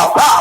Baba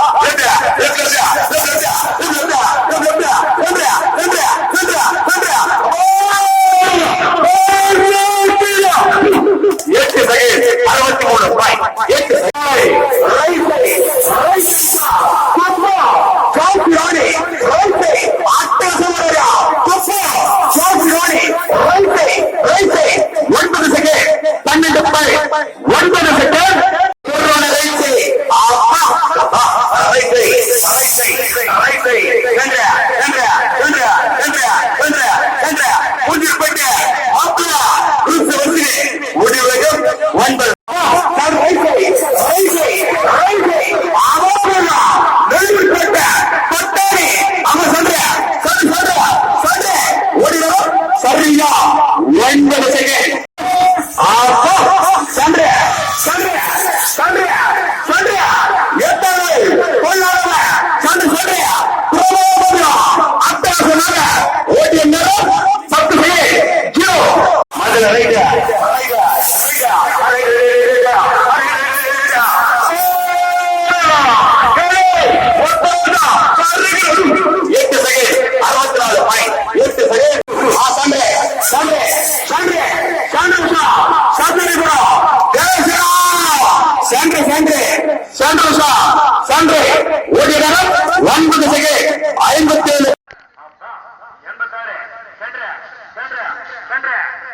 என்ற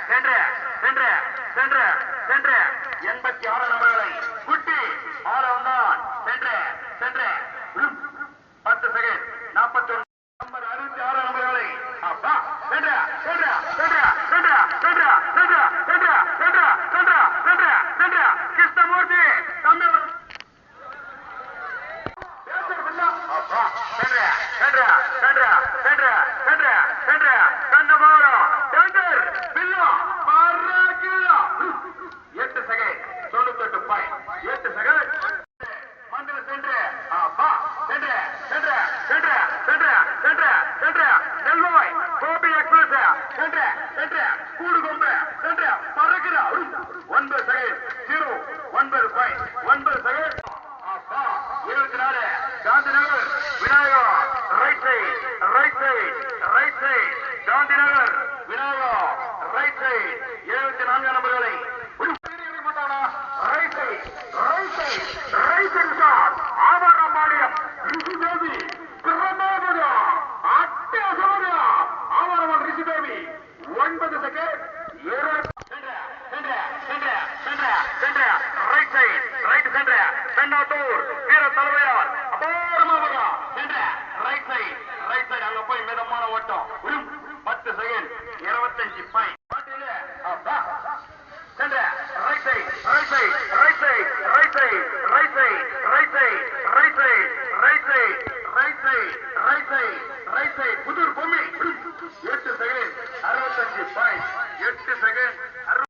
என்ற என்ற என்ற என்ற எண்பத்தி ஆறு நபர்களை குட்டி ஆறாம் தான் என்ற என்ற பத்து செகண்ட் நாற்பத்தி ஒன்று நம்பர் அறுபத்தி ஆறு நபர்களை அப்பா என்ற என்ற என்ற என்ற என்ற என்ற என்ற என்ற என்ற என்ற என்ற கிருஷ்ணமூர்த்தி தமிழ் கண்ணமாரம் நான்கு நபர்களை ஒன்பது செகண்ட் சென்னாத்தூர் வீர தலைவையார் அபாரமாக சென்ற ரைட் சைடு ரைட் சைடு அங்க போய் மிதமான ஓட்டம். பத்து செகண்ட் இருபத்தஞ்சு பை. புதூர் பொம்மை. எட்டு செகண்ட் அறுபத்தஞ்சு பாயிண்ட் எட்டு செகண்ட்